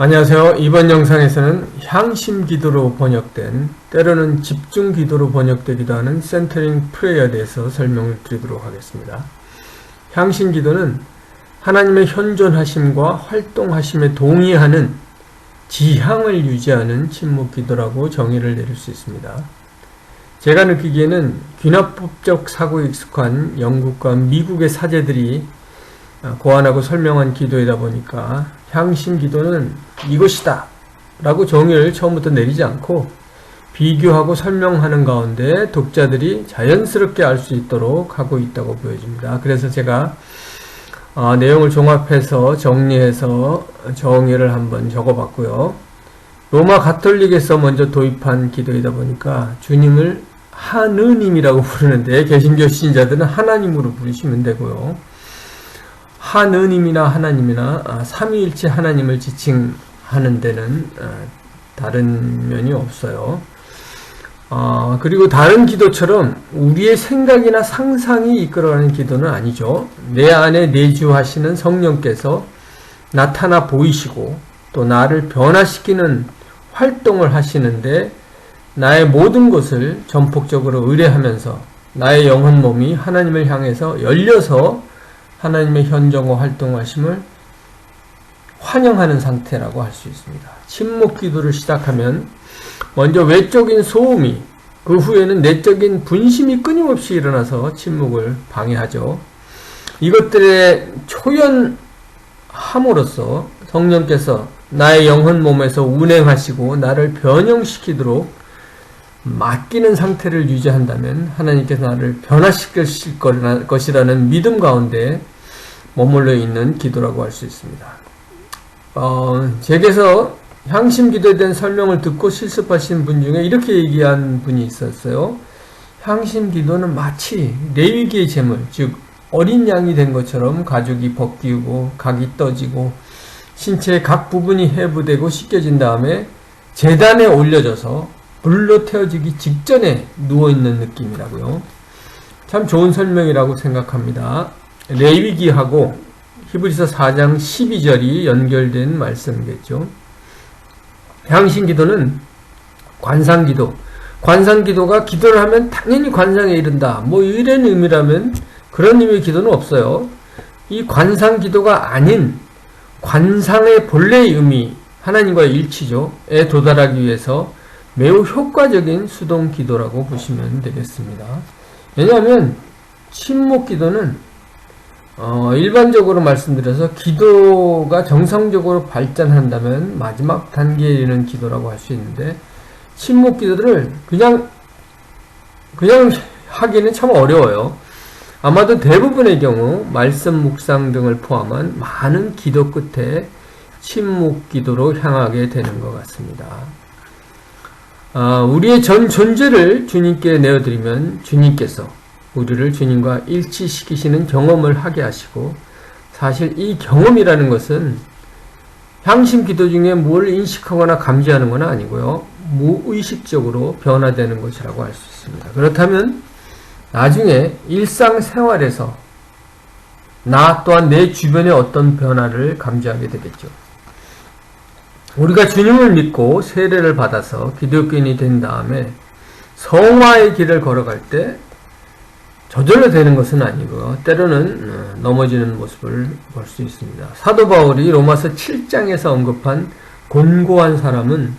안녕하세요. 이번 영상에서는 향심 기도로 번역된 때로는 집중 기도로 번역되기도 하는 센터링 프레이어에 대해서 설명을 드리도록 하겠습니다. 향심 기도는 하나님의 현존하심과 활동하심에 동의하는 지향을 유지하는 침묵 기도라고 정의를 내릴 수 있습니다. 제가 느끼기에는 귀납법적 사고에 익숙한 영국과 미국의 사제들이 고안하고 설명한 기도이다 보니까 향신 기도는 이것이다 라고 정의를 처음부터 내리지 않고 비교하고 설명하는 가운데 독자들이 자연스럽게 알 수 있도록 하고 있다고 보여집니다. 그래서 제가 어, 내용을 종합해서 정리해서 정의를 한번 적어봤고요. 로마 가톨릭에서 먼저 도입한 기도이다 보니까 주님을 하느님이라고 부르는데 개신교 신자들은 하나님으로 부르시면 되고요. 하느님이나 하나님이나 아, 삼위일체 하나님을 지칭하는 데는 아, 다른 면이 없어요. 어, 그리고 다른 기도처럼 우리의 생각이나 상상이 이끌어가는 기도는 아니죠. 내 안에 내주하시는 성령께서 나타나 보이시고 또 나를 변화시키는 활동을 하시는데 나의 모든 것을 전폭적으로 의뢰하면서 나의 영혼 몸이 하나님을 향해서 열려서 하나님의 현정과 활동하심을 환영하는 상태라고 할 수 있습니다. 침묵 기도를 시작하면 먼저 외적인 소음이 그 후에는 내적인 분심이 끊임없이 일어나서 침묵을 방해하죠. 이것들의 초연함으로써 성령께서 나의 영혼 몸에서 운행하시고 나를 변형시키도록 맡기는 상태를 유지한다면 하나님께서 나를 변화시킬 것이라는 믿음 가운데 머물러 있는 기도라고 할 수 있습니다. 어, 제게서 향심 기도에 대한 설명을 듣고 실습하신 분 중에 이렇게 얘기한 분이 있었어요. 향심 기도는 마치 레위기의 제물, 즉 어린 양이 된 것처럼 가죽이 벗기고 각이 떠지고 신체의 각 부분이 해부되고 씻겨진 다음에 재단에 올려져서 불로 태워지기 직전에 누워있는 느낌이라고요. 참 좋은 설명이라고 생각합니다. 레위기하고 히브리서 4장 12절이 연결된 말씀이겠죠. 향신기도는 관상기도. 관상기도가 기도를 하면 당연히 관상에 이른다. 뭐 이런 의미라면 그런 의미의 기도는 없어요. 이 관상기도가 아닌 관상의 본래의 의미, 하나님과의 일치죠. 에 도달하기 위해서 매우 효과적인 수동 기도라고 보시면 되겠습니다. 왜냐하면 침묵 기도는 어, 일반적으로 말씀드려서 기도가 정상적으로 발전한다면 마지막 단계에 이르는 기도라고 할 수 있는데 침묵 기도들을 그냥 그냥 하기는 참 어려워요. 아마도 대부분의 경우 말씀 묵상 등을 포함한 많은 기도 끝에 침묵 기도로 향하게 되는 것 같습니다. 아, 우리의 전 존재를 주님께 내어드리면 주님께서 우리를 주님과 일치시키시는 경험을 하게 하시고 사실 이 경험이라는 것은 향심 기도 중에 뭘 인식하거나 감지하는 건 아니고요. 무의식적으로 변화되는 것이라고 할 수 있습니다. 그렇다면 나중에 일상생활에서 나 또한 내 주변의 어떤 변화를 감지하게 되겠죠. 우리가 주님을 믿고 세례를 받아서 기독교인이 된 다음에 성화의 길을 걸어갈 때 저절로 되는 것은 아니고 때로는 어, 넘어지는 모습을 볼 수 있습니다. 사도 바울이 로마서 7장에서 언급한 곤고한 사람은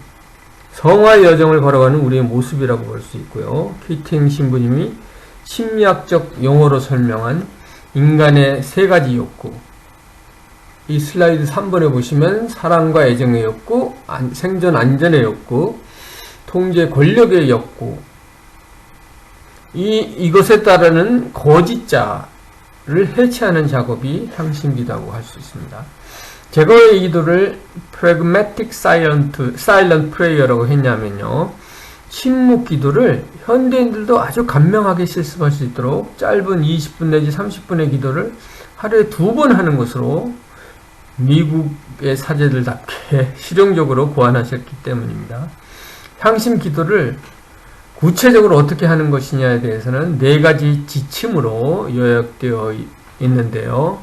성화의 여정을 걸어가는 우리의 모습이라고 볼 수 있고요. 키팅 신부님이 심리학적 용어로 설명한 인간의 세 가지 욕구, 이 슬라이드 3번에 보시면 사랑과 애정의 욕구, 생존 안전의 욕구, 통제 권력의 욕구, 이, 이것에 따르는 거짓자를 해체하는 작업이 향신기도라고 할 수 있습니다. 제거의 기도를 pragmatic silent, silent prayer라고 했냐면요. 침묵 기도를 현대인들도 아주 간명하게 실습할 수 있도록 짧은 20분 내지 30분의 기도를 하루에 두 번 하는 것으로 미국의 사제들답게 실용적으로 고안하셨기 때문입니다. 향심 기도를 구체적으로 어떻게 하는 것이냐에 대해서는 네 가지 지침으로 요약되어 있는데요.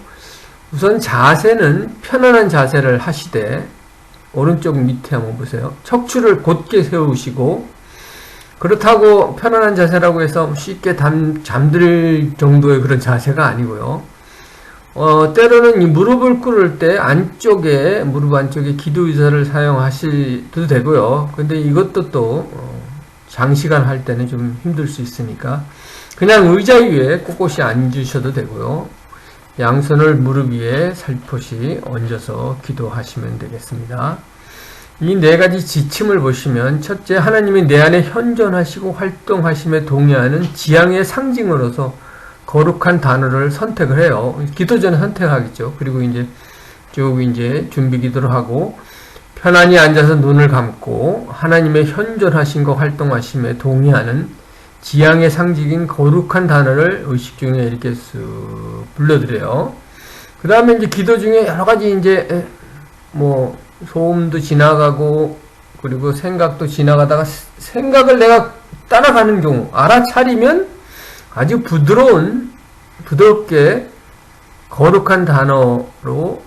우선 자세는 편안한 자세를 하시되 오른쪽 밑에 한번 보세요. 척추를 곧게 세우시고 그렇다고 편안한 자세라고 해서 쉽게 잠, 잠들 정도의 그런 자세가 아니고요. 어, 때로는 이 무릎을 꿇을 때 안쪽에, 무릎 안쪽에 기도 의사를 사용하셔도 되고요. 근데 이것도 또, 어, 장시간 할 때는 좀 힘들 수 있으니까, 그냥 의자 위에 꼿꼿이 앉으셔도 되고요. 양손을 무릎 위에 살포시 얹어서 기도하시면 되겠습니다. 이 네 가지 지침을 보시면 첫째 하나님이 내 안에 현존하시고 활동하심에 동의하는 지향의 상징으로서 거룩한 단어를 선택을 해요. 기도 전에 선택하겠죠. 그리고 이제 쭉 이제 준비 기도를 하고 편안히 앉아서 눈을 감고 하나님의 현존하신 거 활동하심에 동의하는 지향의 상징인 거룩한 단어를 의식 중에 이렇게 쓱 불러드려요. 그 다음에 이제 기도 중에 여러 가지 이제 뭐 소음도 지나가고 그리고 생각도 지나가다가 생각을 내가 따라가는 경우 알아차리면 아주 부드러운 부드럽게 거룩한 단어로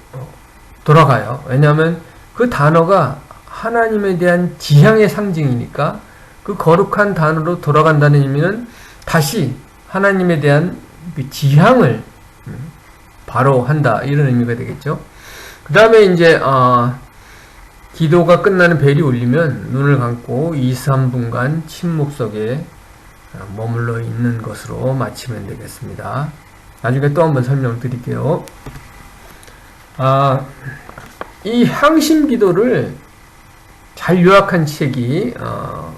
돌아가요. 왜냐하면 그 단어가 하나님에 대한 지향의 상징이니까 그 거룩한 단어로 돌아간다는 의미는 다시 하나님에 대한 그 지향을 바로 한다 이런 의미가 되겠죠. 그 다음에 이제 어, 기도가 끝나는 벨이 울리면 눈을 감고 2, 3분간 침묵 속에 머물러 있는 것으로 마치면 되겠습니다. 나중에 또 한번 설명을 드릴게요. 아, 이 향신 기도를 잘 요약한 책이 어,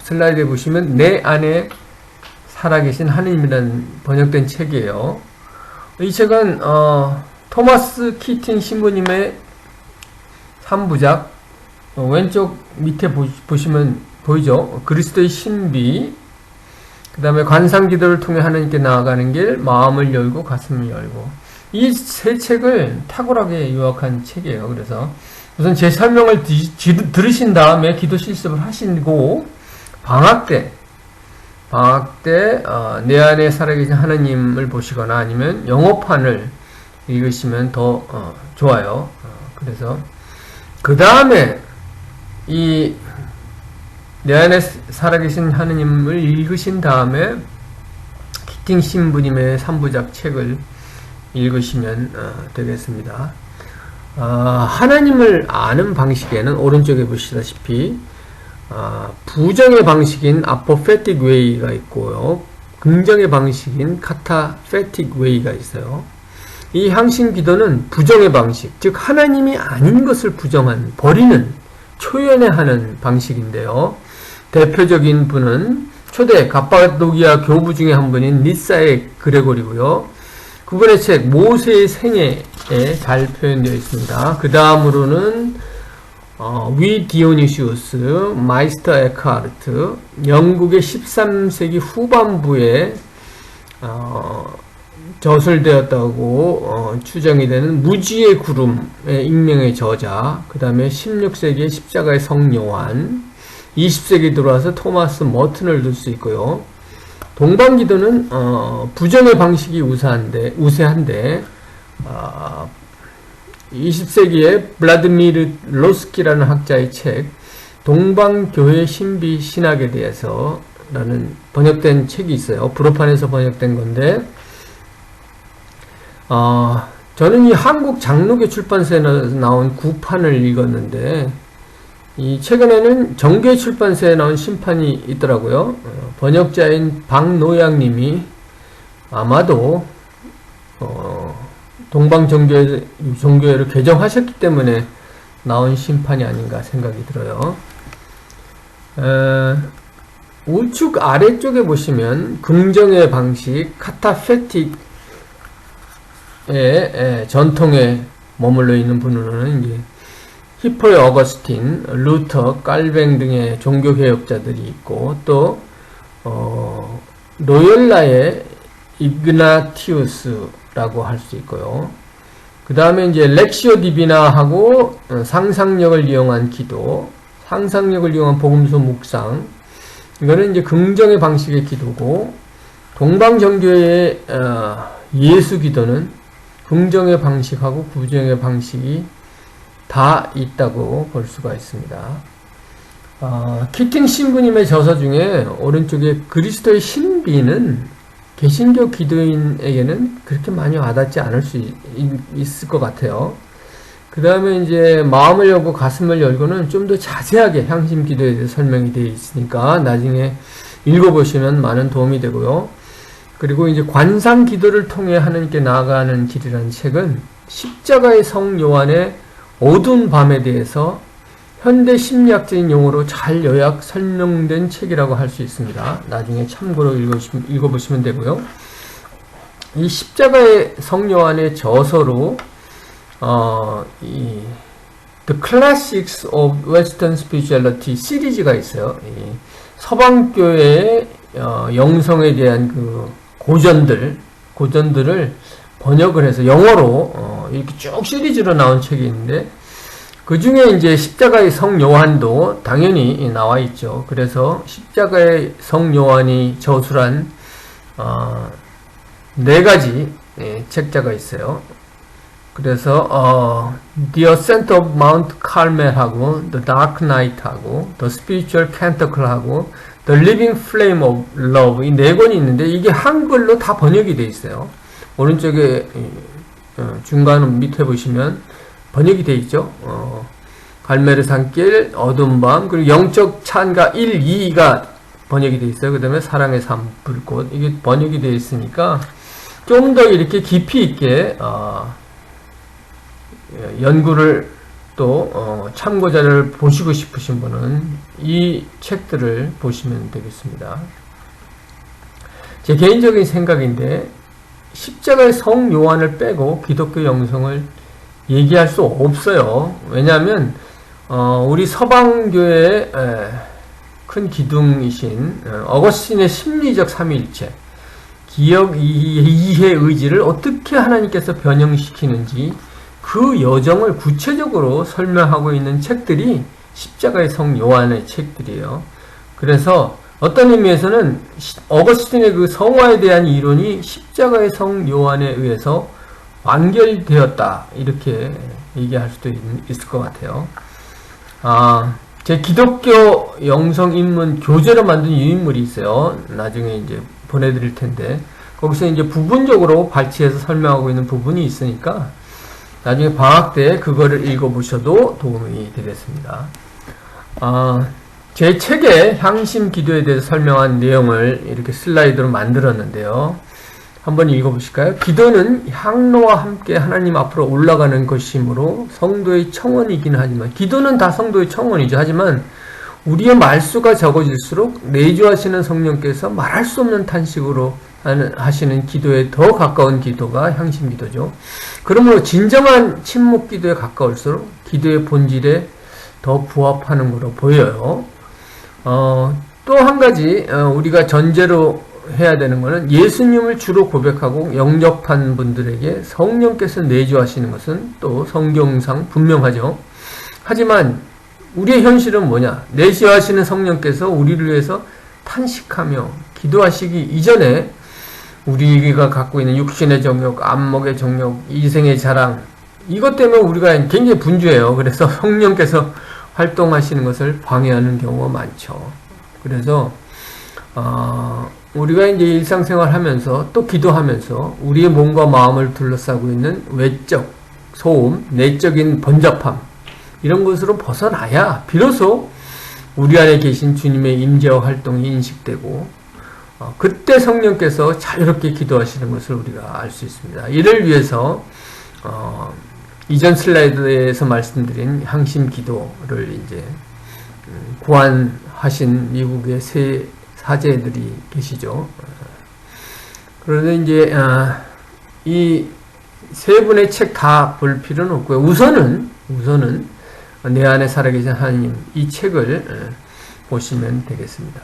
슬라이드에 보시면 내 안에 살아계신 하느님이라는 번역된 책이에요. 이 책은 어, 토마스 키팅 신부님의 3부작 어, 왼쪽 밑에 보, 보시면 보이죠? 그리스도의 신비 그 다음에 관상 기도를 통해 하나님께 나아가는 길 마음을 열고 가슴을 열고 이 세 책을 탁월하게 요약한 책이에요. 그래서 우선 제 설명을 디, 지, 들으신 다음에 기도 실습을 하시고 방학 때 방학 때내 안에 살아계신 하나님을 보시거나 아니면 영어판을 읽으시면 더 어, 좋아요. 어, 그래서 그 다음에 이 내 안에 살아계신 하느님을 읽으신 다음에 키팅 신부님의 3부작 책을 읽으시면 어, 되겠습니다. 어, 하나님을 아는 방식에는 오른쪽에 보시다시피 어, 부정의 방식인 아포페틱 웨이가 있고요. 긍정의 방식인 카타페틱 웨이가 있어요. 이 항신 기도는 부정의 방식, 즉 하나님이 아닌 것을 부정한 버리는 초연해하는 방식인데요. 대표적인 분은 초대 가파도기아 교부 중에 한 분인 리사의 그레고리고요. 그분의 책 모세의 생애에 잘 표현되어 있습니다. 그 다음으로는 어, 위 디오니시우스, 마이스터 에크하르트, 영국의 13세기 후반부에 어, 저술되었다고 어, 추정이 되는 무지의 구름의 익명의 저자, 그 다음에 16세기의 십자가의 성 요한, 20세기 들어와서 토마스 머튼을 둘수 있고요. 동방기도는 어, 부정의 방식이 우세한데, 우세한데 어, 20세기에 블라드미르 로스키라는 학자의 책 동방교회 신비 신학에 대해서 라는 번역된 책이 있어요. 불어판에서 번역된 건데 어, 저는 이 한국 장로교 출판사에 나온 구판을 읽었는데 이 최근에는 정교회 출판사에 나온 심판이 있더라고요. 어, 번역자인 박노양님이 아마도 어, 동방 정교회 종교회를 개정하셨기 때문에 나온 심판이 아닌가 생각이 들어요. 에, 우측 아래쪽에 보시면 긍정의 방식 카타페틱의 전통에 머물러 있는 분으로는 이제 히포의 어거스틴, 루터, 깔뱅 등의 종교 개혁자들이 있고 또 어, 로열라의 이그나티우스라고 할 수 있고요. 그 다음에 이제 렉시오 디비나하고 상상력을 이용한 기도, 상상력을 이용한 복음서 묵상, 이거는 이제 긍정의 방식의 기도고 동방정교의 어, 예수 기도는 긍정의 방식하고 부정의 방식이 다 있다고 볼 수가 있습니다. 어, 키팅 신부님의 저서 중에 오른쪽에 그리스도의 신비는 개신교 기도인에게는 그렇게 많이 와닿지 않을 수 있, 있을 것 같아요. 그 다음에 이제 마음을 열고 가슴을 열고는 좀 더 자세하게 향심 기도에 대해 설명이 되어 있으니까 나중에 읽어보시면 많은 도움이 되고요. 그리고 이제 관상 기도를 통해 하나님께 나아가는 길이라는 책은 십자가의 성 요한의 어두운 밤에 대해서 현대 심리학적인 용어로 잘 요약 설명된 책이라고 할 수 있습니다. 나중에 참고로 읽어보시면, 되고요. 이 십자가의 성 요한의 저서로 어, 이 The Classics of Western Spirituality 시리즈가 있어요. 이 서방교회의 어, 영성에 대한 그 고전들, 고전들을 번역을 해서 영어로 어, 이렇게 쭉 시리즈로 나온 책이 있는데 그 중에 이제 십자가의 성 요한도 당연히 나와 있죠. 그래서 십자가의 성 요한이 저술한 어, 네 가지 예, 책자가 있어요. 그래서 어, The Ascent of Mount Carmel하고 The Dark Knight하고 The Spiritual Cantacle하고 The Living Flame of Love 이 네 권이 있는데 이게 한글로 다 번역이 돼 있어요. 오른쪽에 어, 중간 밑에 보시면 번역이 돼 있죠. 어, 갈메르 산길, 어둠 밤, 그리고 영적 찬가 1, 2가 번역이 돼 있어요. 그 다음에 사랑의 삶, 불꽃 이게 번역이 돼 있으니까 좀 더 이렇게 깊이 있게 어, 연구를 또 어, 참고자를 보시고 싶으신 분은 이 책들을 보시면 되겠습니다. 제 개인적인 생각인데 십자가의 성 요한을 빼고 기독교 영성을 얘기할 수 없어요. 왜냐하면 어, 우리 서방교회의 에, 큰 기둥이신 어, 어거스틴의 심리적 삼위일체 기억 이해 의지를 어떻게 하나님께서 변형시키는지 그 여정을 구체적으로 설명하고 있는 책들이 십자가의 성 요한의 책들이에요. 그래서 어떤 의미에서는 어거스틴의 그 성화에 대한 이론이 십자가의 성 요한에 의해서 완결되었다 이렇게 얘기할 수도 있, 을 것 같아요. 아, 제 기독교 영성 인문 교재로 만든 유인물이 있어요. 나중에 이제 보내드릴 텐데 거기서 이제 부분적으로 발췌해서 설명하고 있는 부분이 있으니까 나중에 방학 때 그거를 읽어보셔도 도움이 되겠습니다. 아, 제 책에 향심 기도에 대해서 설명한 내용을 이렇게 슬라이드로 만들었는데요. 한번 읽어보실까요? 기도는 향로와 함께 하나님 앞으로 올라가는 것이므로 성도의 청원이긴 하지만 기도는 다 성도의 청원이죠. 하지만 우리의 말수가 적어질수록 내주하시는 성령께서 말할 수 없는 탄식으로 하시는 기도에 더 가까운 기도가 향심 기도죠. 그러므로 진정한 침묵 기도에 가까울수록 기도의 본질에 더 부합하는 것으로 보여요. 어, 또 한 가지 어, 우리가 전제로 해야 되는 것은 예수님을 주로 고백하고 영접한 분들에게 성령께서 내주하시는 것은 또 성경상 분명하죠. 하지만 우리의 현실은 뭐냐? 내주하시는 성령께서 우리를 위해서 탄식하며 기도하시기 이전에 우리가 갖고 있는 육신의 정욕, 안목의 정욕, 이생의 자랑 이것 때문에 우리가 굉장히 분주해요. 그래서 성령께서 활동하시는 것을 방해하는 경우가 많죠. 그래서 어, 우리가 이제 일상생활 하면서 또 기도하면서 우리의 몸과 마음을 둘러싸고 있는 외적 소음, 내적인 번잡함 이런 것으로 벗어나야 비로소 우리 안에 계신 주님의 임재와 활동이 인식되고 어, 그때 성령께서 자유롭게 기도하시는 것을 우리가 알 수 있습니다. 이를 위해서 어, 이전 슬라이드에서 말씀드린 향심 기도를 이제 음, 고안하신 미국의 세 사제들이 계시죠. 그런데 이제 아, 이세 분의 책 다 볼 필요는 없고요. 우선은 우선은 내 안에 살아계신 하나님 이 책을 어, 보시면 되겠습니다.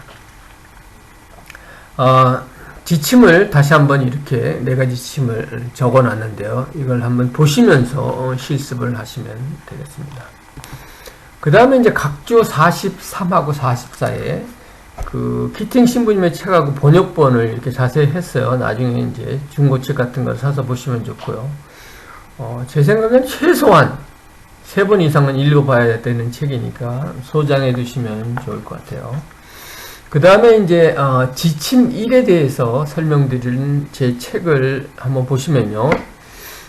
어, 지침을 다시 한번 이렇게 네 가지 지침을 적어 놨는데요. 이걸 한번 보시면서 어, 실습을 하시면 되겠습니다. 그 다음에 이제 각주 43하고 44에 그 키팅 신부님의 책하고 번역본을 이렇게 자세히 했어요. 나중에 이제 중고책 같은 걸 사서 보시면 좋고요. 어, 제 생각엔 최소한 세 번 이상은 읽어봐야 되는 책이니까 소장해 두시면 좋을 것 같아요. 그 다음에 이제 어, 지침 1에 대해서 설명드린 제 책을 한번 보시면요.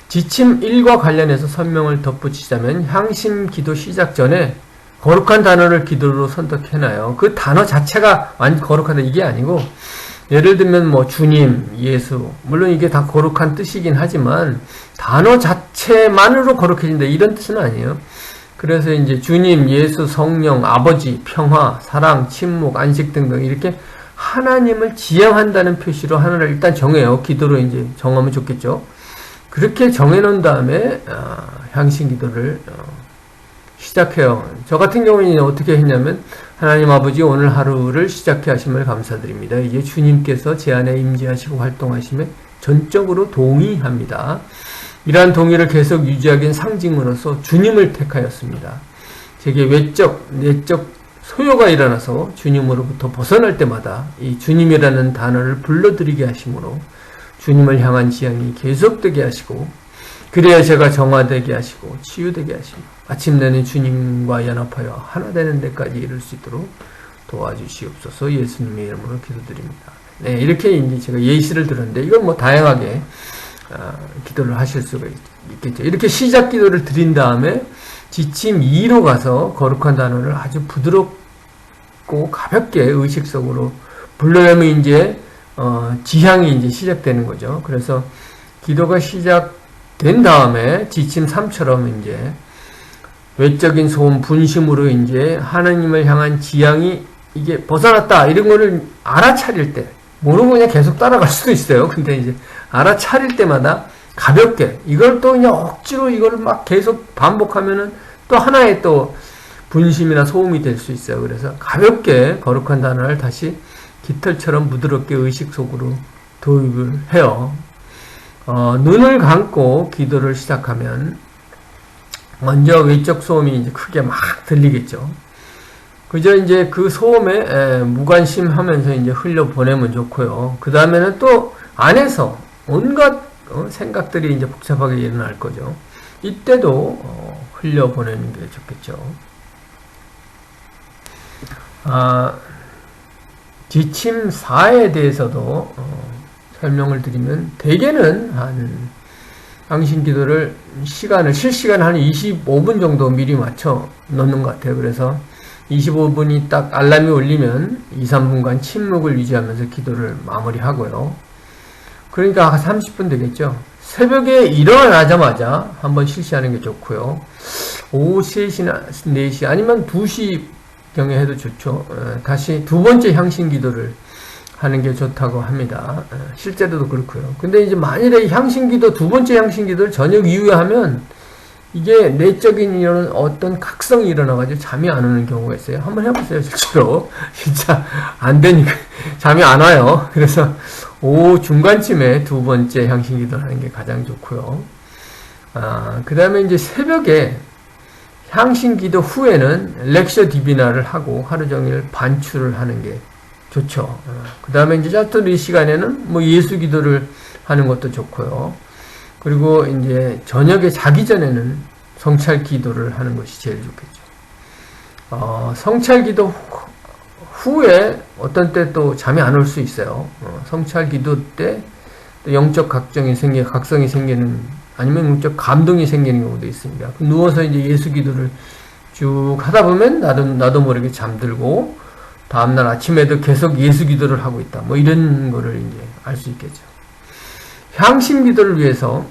지침 1과 관련해서 설명을 덧붙이자면 향신 기도 시작 전에 거룩한 단어를 기도로 선택해놔요. 그 단어 자체가 완전 거룩하다 이게 아니고 예를 들면 뭐 주님, 예수 물론 이게 다 거룩한 뜻이긴 하지만 단어 자체만으로 거룩해진다 이런 뜻은 아니에요. 그래서 이제 주님, 예수, 성령, 아버지, 평화, 사랑, 침묵, 안식 등등 이렇게 하나님을 지향한다는 표시로 하나를 일단 정해요. 기도로 이제 정하면 좋겠죠. 그렇게 정해놓은 다음에 어, 향신 기도를 어, 시작해요. 저 같은 경우는 어떻게 했냐면 하나님 아버지 오늘 하루를 시작해 하심을 감사드립니다. 이제 주님께서 제 안에 임재하시고 활동하심에 전적으로 동의합니다. 이러한 동의를 계속 유지하기엔 상징으로서 주님을 택하였습니다. 제게 외적, 내적 소요가 일어나서 주님으로부터 벗어날 때마다 이 주님이라는 단어를 불러들이게 하심으로 주님을 향한 지향이 계속되게 하시고 그래야 제가 정화되게 하시고 치유되게 하시고 아침내는 주님과 연합하여 하나 되는 데까지 이룰 수 있도록 도와주시옵소서 예수님의 이름으로 기도드립니다. 네, 이렇게 이제 제가 예시를 들었는데 이건 뭐 다양하게 어, 기도를 하실 수가 있, 겠죠 이렇게 시작 기도를 드린 다음에 지침 2로 가서 거룩한 단어를 아주 부드럽고 가볍게 의식 속으로 불러내면 이제 어, 지향이 이제 시작되는 거죠. 그래서 기도가 시작된 다음에 지침 3처럼 이제 외적인 소음 분심으로 이제 하나님을 향한 지향이 이게 벗어났다 이런 거를 알아차릴 때 모르고 그냥 계속 따라갈 수도 있어요. 근데 이제 알아차릴 때마다 가볍게 이걸 또 그냥 억지로 이걸 막 계속 반복하면은 또 하나의 또 분심이나 소음이 될 수 있어요. 그래서 가볍게 거룩한 단어를 다시 깃털처럼 부드럽게 의식 속으로 도입을 해요. 어, 눈을 감고 기도를 시작하면 먼저 외적 소음이 이제 크게 막 들리겠죠. 그저 이제 그 소음에 에, 무관심하면서 이제 흘려 보내면 좋고요. 그 다음에는 또 안에서 온갖 어, 생각들이 이제 복잡하게 일어날 거죠. 이때도 어, 흘려 보내는 게 좋겠죠. 아, 지침 4에 대해서도 어, 설명을 드리면 대개는 한 당신 기도를 시간을 실시간 한 25분 정도 미리 맞춰 넣는 것 같아요. 그래서 25분이 딱 알람이 울리면 2, 3분간 침묵을 유지하면서 기도를 마무리하고요. 그러니까 30분 되겠죠. 새벽에 일어나자마자 한번 실시하는 게 좋고요. 오후 3시나 4시 아니면 2시경에 해도 좋죠. 어, 다시 두 번째 향신 기도를 하는 게 좋다고 합니다. 어, 실제로도 그렇고요. 근데 이제 만일에 향신 기도 두 번째 향신 기도를 저녁 이후에 하면 이게 내적인 이런 어떤 각성이 일어나가지고 잠이 안 오는 경우가 있어요. 한번 해보세요, 실제로. 진짜 안 되니까 잠이 안 와요. 그래서 오후 중간쯤에 두 번째 향신 기도를 하는 게 가장 좋고요. 아, 그 다음에 이제 새벽에 향신 기도 후에는 렉셔 디비나를 하고 하루 종일 반출을 하는 게 좋죠. 어. 그 다음에 이제 자또 이 시간에는 뭐 예수 기도를 하는 것도 좋고요. 그리고 이제 저녁에 자기 전에는 성찰 기도를 하는 것이 제일 좋겠죠. 어, 성찰 기도 후에 어떤 때 또 잠이 안 올 수 있어요. 어, 성찰 기도 때 영적 각정이 생기, 각성이 생기는 아니면 영적 감동이 생기는 경우도 있습니다. 누워서 이제 예수 기도를 쭉 하다 보면 나도 나도 모르게 잠들고 다음날 아침에도 계속 예수 기도를 하고 있다. 뭐 이런 거를 이제 알 수 있겠죠. 향신 기도를 위해서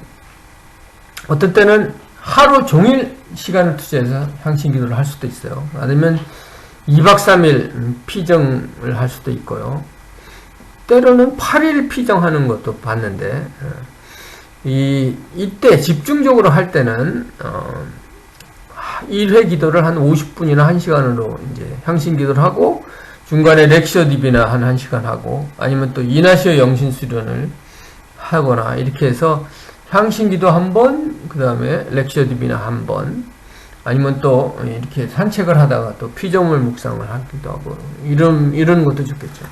어떤 때는 하루 종일 시간을 투자해서 향신 기도를 할 수도 있어요. 아니면 2박 3일 피정을 할 수도 있고요. 때로는 8일 피정하는 것도 봤는데, 어, 이, 이때 집중적으로 할 때는, 어, 1회 기도를 한 50분이나 1시간으로 이제 향신 기도를 하고, 중간에 렉셔 딥이나 한 1시간 하고 아니면 또 이나시오 영신 수련을 하거나 이렇게 해서 향신기도 한 번, 그 다음에 렉셔 딥이나 한 번, 아니면 또 이렇게 산책을 하다가 또 피조물 묵상을 하기도 하고 이런 이런 것도 좋겠죠.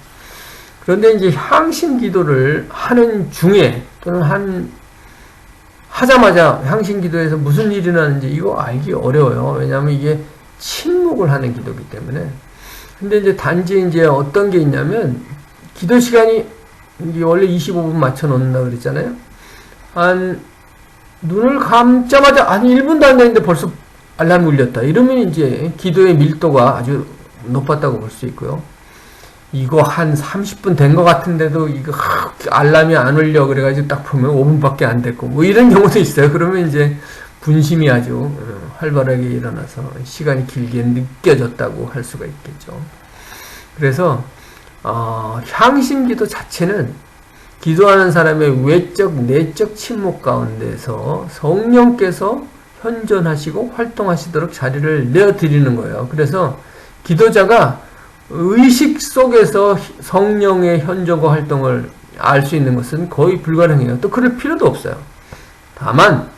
그런데 이제 향신 기도를 하는 중에 또는 한 하자마자 향신 기도에서 무슨 일이 나는지 이거 알기 어려워요. 왜냐하면 이게 침묵을 하는 기도기 때문에. 근데 이제 단지 이제 어떤 게 있냐면 기도 시간이 이게 원래 25분 맞춰 놓는다 그랬잖아요. 한 눈을 감자마자 한 1분도 안 됐는데 벌써 알람이 울렸다. 이러면 이제 기도의 밀도가 아주 높았다고 볼 수 있고요. 이거 한 30분 된 것 같은데도 이거 하, 알람이 안 울려 그래가지고 딱 보면 5분밖에 안 됐고 뭐 이런 경우도 있어요. 그러면 이제 분심이 아주 어, 활발하게 일어나서 시간이 길게 느껴졌다고 할 수가 있겠죠. 그래서 어, 향심기도 자체는 기도하는 사람의 외적 내적 침묵 가운데서 성령께서 현존하시고 활동하시도록 자리를 내어 드리는 거예요. 그래서 기도자가 의식 속에서 성령의 현존과 활동을 알 수 있는 것은 거의 불가능해요. 또 그럴 필요도 없어요. 다만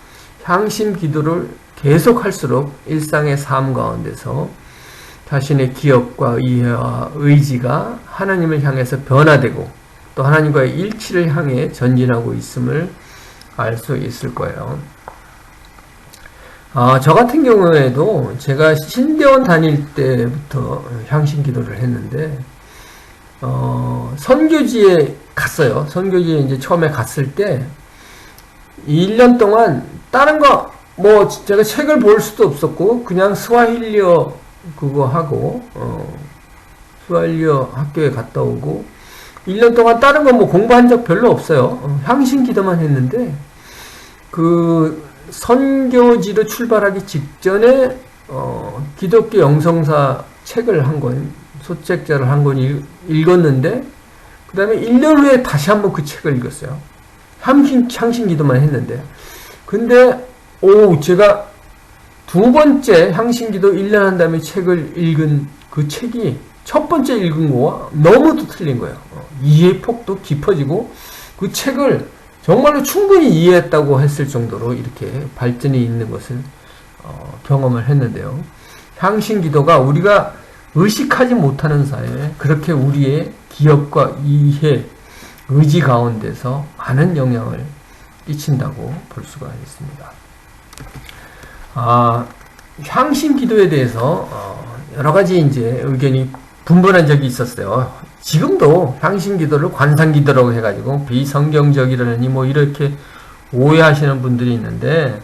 향심 기도를 계속할수록 일상의 삶 가운데서 자신의 기억과 이해와 의지가 하나님을 향해서 변화되고 또 하나님과의 일치를 향해 전진하고 있음을 알 수 있을 거예요. 아, 저 같은 경우에도 제가 신대원 다닐 때부터 향신 기도를 했는데, 어, 선교지에 갔어요. 선교지에 이제 처음에 갔을 때, 1년 동안 다른 거, 뭐, 제가 책을 볼 수도 없었고, 그냥 스와힐리어 그거 하고, 어, 스와힐리어 학교에 갔다 오고, 1년 동안 다른 거뭐 공부한 적 별로 없어요. 어, 향신 기도만 했는데, 그, 선교지로 출발하기 직전에 어, 기독교 영성사 책을 한 권, 소책자를 한 권 읽었는데 그 다음에 1년 후에 다시 한번 그 책을 읽었어요. 향신, 향신 기도만 했는데 근데 오 제가 두 번째 향신 기도 1년 한 다음에 책을 읽은 그 책이 첫 번째 읽은 거와 너무도 틀린 거예요. 어, 이해 폭도 깊어지고 그 책을 정말로 충분히 이해했다고 했을 정도로 이렇게 발전이 있는 것을 어, 경험을 했는데요. 향신 기도가 우리가 의식하지 못하는 사이에 그렇게 우리의 기억과 이해, 의지 가운데서 많은 영향을 끼친다고 볼 수가 있습니다. 아, 향신 기도에 대해서 어, 여러 가지 이제 의견이 분분한 적이 있었어요. 지금도 향신 기도를 관상 기도라고 해가지고 비성경적이라니 뭐 이렇게 오해하시는 분들이 있는데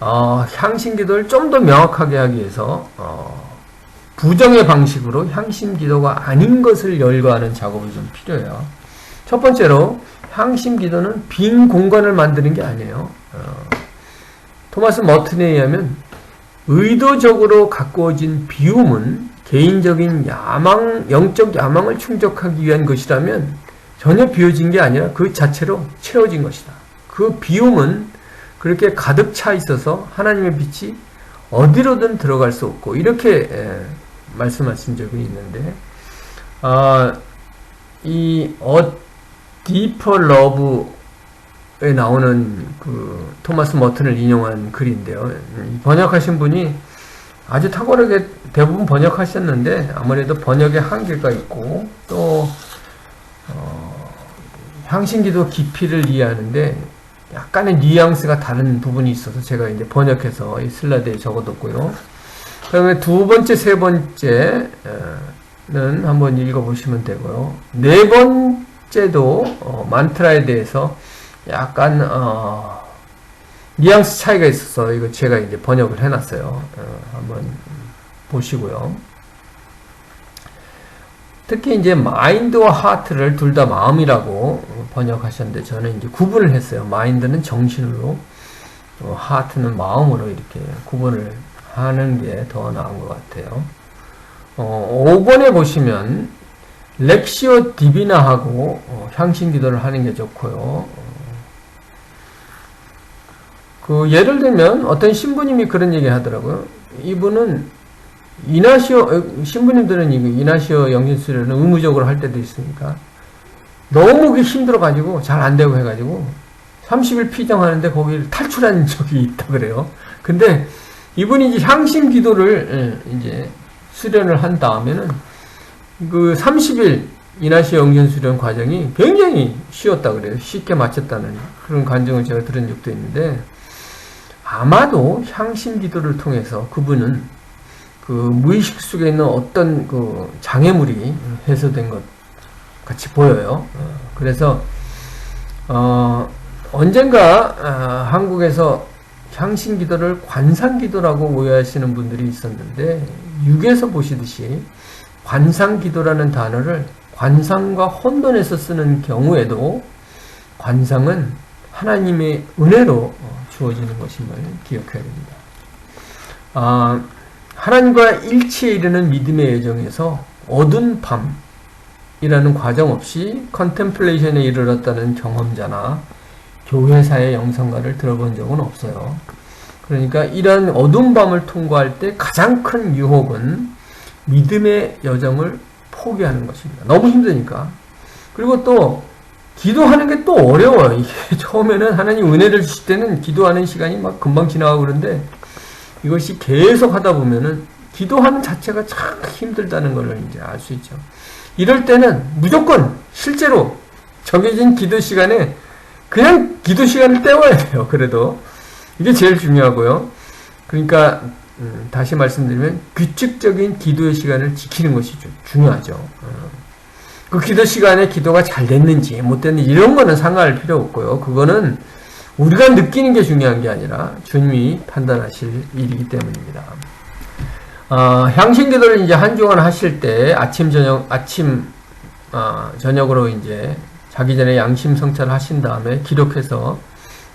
어, 향신 기도를 좀 더 명확하게 하기 위해서 어, 부정의 방식으로 향신 기도가 아닌 것을 열거하는 작업이 좀 필요해요. 첫 번째로 향신 기도는 빈 공간을 만드는 게 아니에요. 어, 토마스 머튼에 의하면 의도적으로 가꾸어진 비움은 개인적인 야망, 영적 야망을 충족하기 위한 것이라면 전혀 비워진 게 아니라 그 자체로 채워진 것이다. 그 비움은 그렇게 가득 차 있어서 하나님의 빛이 어디로든 들어갈 수 없고 이렇게 에, 말씀하신 적이 있는데 아, 이 어, 디퍼 러브 에 나오는 그 토마스 머튼을 인용한 글인데요. 번역하신 분이 아주 탁월하게 대부분 번역하셨는데 아무래도 번역에 한계가 있고 또 어, 향신기도 깊이를 이해하는데 약간의 뉘앙스가 다른 부분이 있어서 제가 이제 번역해서 이 슬라드에 적어뒀고요. 그다음에 두 번째, 세 번째는 한번 읽어보시면 되고요. 네 번째도 어, 만트라에 대해서 약간 어, 뉘앙스 차이가 있어서 이거 제가 이제 번역을 해놨어요. 어, 한번 보시고요. 특히 이제 마인드와 하트를 둘 다 마음이라고 번역하셨는데 저는 이제 구분을 했어요. 마인드는 정신으로, 어, 하트는 마음으로 이렇게 구분을 하는 게 더 나은 것 같아요. 어, 5번에 보시면 렉시오 디비나하고 어, 향신 기도를 하는 게 좋고요. 그 예를 들면 어떤 신부님이 그런 얘기 하더라고요. 이분은 이나시오 어, 신부님들은 이나시오 영신수련을 의무적으로 할 때도 있으니까 너무 그게 힘들어 가지고 잘 안 되고 해 가지고 30일 피정하는데 거기를 탈출한 적이 있다 그래요. 근데 이분이 이제 향신 기도를 예, 이제 수련을 한 다음에는 그 30일 이나시 영전 수련 과정이 굉장히 쉬웠다 그래요. 쉽게 마쳤다는 그런 간증을 제가 들은 적도 있는데 아마도 향신 기도를 통해서 그분은 그 무의식 속에 있는 어떤 그 장애물이 해소된 것 같이 보여요. 어, 그래서 어, 언젠가 아, 한국에서 향신 기도를 관상 기도라고 오해하시는 분들이 있었는데 육에서 보시듯이 관상 기도라는 단어를 관상과 혼돈에서 쓰는 경우에도 관상은 하나님의 은혜로 어, 주어지는 것임을 기억해야 됩니다. 아, 하나님과 일치에 이르는 믿음의 여정에서 어두운 밤이라는 과정 없이 컨템플레이션에 이르렀다는 경험자나 교회사의 영성가를 들어본 적은 없어요. 그러니까 이런 어두운 밤을 통과할 때 가장 큰 유혹은 믿음의 여정을 포기하는 것입니다. 너무 힘드니까. 그리고 또 기도하는 게 또 어려워요. 이게 처음에는 하나님 은혜를 주실 때는 기도하는 시간이 막 금방 지나가고 그런데 이것이 계속 하다 보면은 기도하는 자체가 참 힘들다는 걸 이제 알 수 있죠. 이럴 때는 무조건 실제로 정해진 기도 시간에 그냥 기도 시간을 때워야 돼요. 그래도 이게 제일 중요하고요. 그러니까 음, 다시 말씀드리면 규칙적인 기도의 시간을 지키는 것이 좀 중요하죠. 어. 그 기도 시간에 기도가 잘 됐는지 못 됐는지 이런 거는 상관할 필요 없고요. 그거는 우리가 느끼는 게 중요한 게 아니라 주님이 판단하실 일이기 때문입니다. 어, 향신 기도를 이제 한 주간 하실 때 아침 저녁 아침 어, 저녁으로 이제 자기 전에 양심 성찰 하신 다음에 기록해서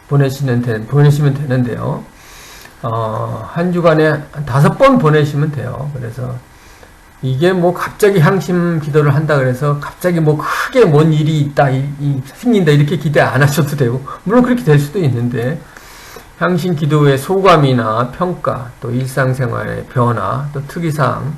보내시는 되, 보내시면 되는데요. 어, 한 주간에 한 다섯 번 보내시면 돼요. 그래서 이게 뭐 갑자기 향심 기도를 한다 그래서 갑자기 뭐 크게 뭔 일이 있다, 이, 이, 생긴다 이렇게 기대 안 하셔도 되고 물론 그렇게 될 수도 있는데 향신 기도의 소감이나 평가 또 일상생활의 변화 또 특이사항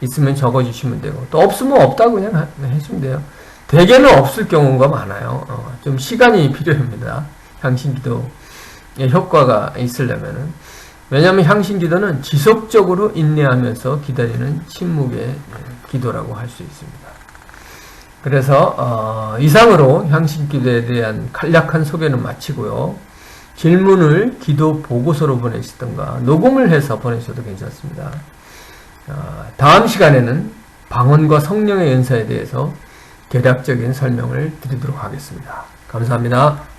있으면 적어주시면 되고 또 없으면 없다고 그냥 하- 해주면 돼요. 대개는 없을 경우가 많아요. 어, 좀 시간이 필요합니다. 향신 기도의 효과가 있으려면은 왜냐하면 향신 기도는 지속적으로 인내하면서 기다리는 침묵의 기도라고 할 수 있습니다. 그래서 어, 이상으로 향신 기도에 대한 간략한 소개는 마치고요. 질문을 기도 보고서로 보내시던가 녹음을 해서 보내셔도 괜찮습니다. 어, 다음 시간에는 방언과 성령의 연사에 대해서 대략적인 설명을 드리도록 하겠습니다. 감사합니다.